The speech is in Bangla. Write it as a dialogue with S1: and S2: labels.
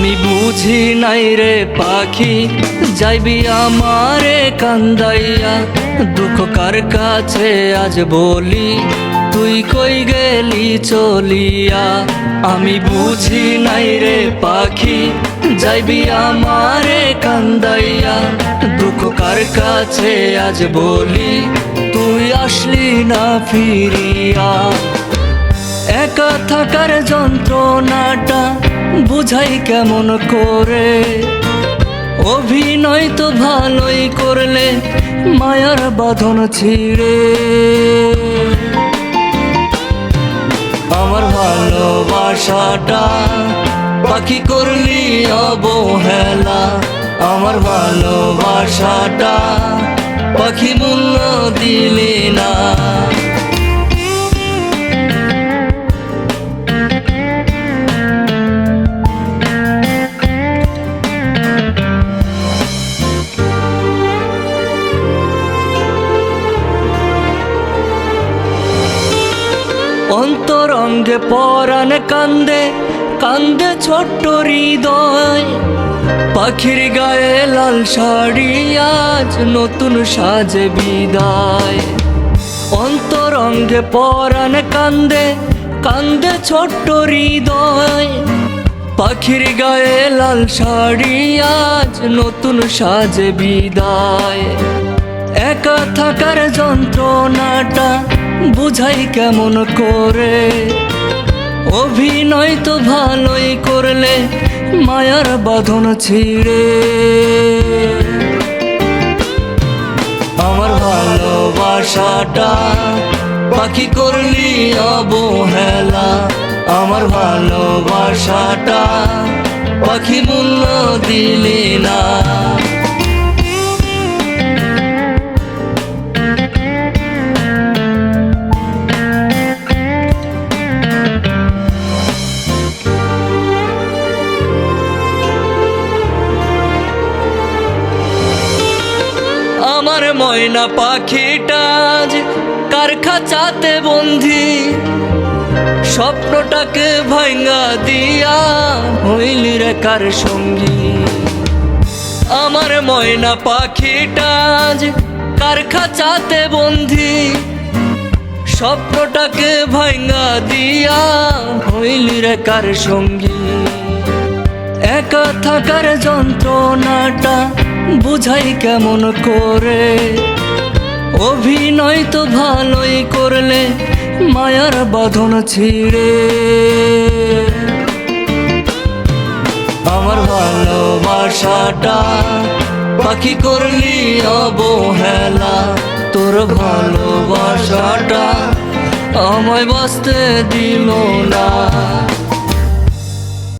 S1: বুঝি নাই রে পাখি, যাইবি আমারে কান্দাইয়া, দুঃখ কার কাছে আজ বলি, তুই কই গেলি চলিয়া? আমি বুঝি নাই রে পাখি, যাইবি আমারে কান্দাইয়া, দুঃখ কার কাছে আজ বলি, তুই আসলি না ফিরিয়া। একা থাকার যন্ত্রণাটা বুঝাই কেমন করে? অভিনয় তো ভালোই করলে মায়ার বাঁধন ছিঁড়ে। আমার ভালোবাসাটা পাখি করলি অবহেলা। আমার ভালোবাসাটা পাখি মূল্য দিলি অন্তরঙ্গে পরাণ কান্দে কান্দে ছোট্ট হৃদয়। পাখির গায়ে লাল শাড়ি আজ নতুন সাজে বিদায়। অন্তরঙ্গে পরাণ কান্দে কান্দে ছোট্ট হৃদয়। পাখির গায়ে লাল শাড়ি আজ নতুন সাজে বিদায়। একা থাকার যন্ত্রণাটা বুঝাই কেমন করে? অভিনয় তো ভালোই করলে মায়ার বাঁধন ছিঁড়ে। আমার ভালোবাসাটা পাখি করলি অবহেলা। আমার ভালোবাসাটা পাখি মূল্য দিলি না। আমার ময়না পাখিটা আজ কার খাঁচাতে বন্ধি। স্বপ্নটাকে ভাঙ্গা দিয়া হইলি রে কার সঙ্গী। আমার ময়না পাখিটা আজ কার খাঁচাতে বন্ধি। স্বপ্নটাকে ভাঙ্গা দিয়া হইলি রে কার সঙ্গী। একা থাকার যন্ত্রণাটা বুঝাই কেমন করে? অভিনয় তো ভালোই করলে মায়ার বাঁধন ছিঁড়ে। আমার ভালোবাসাটা পাখি করলি অবহেলা। তোর ভালোবাসাটা আমায় বাঁচতে দিল না।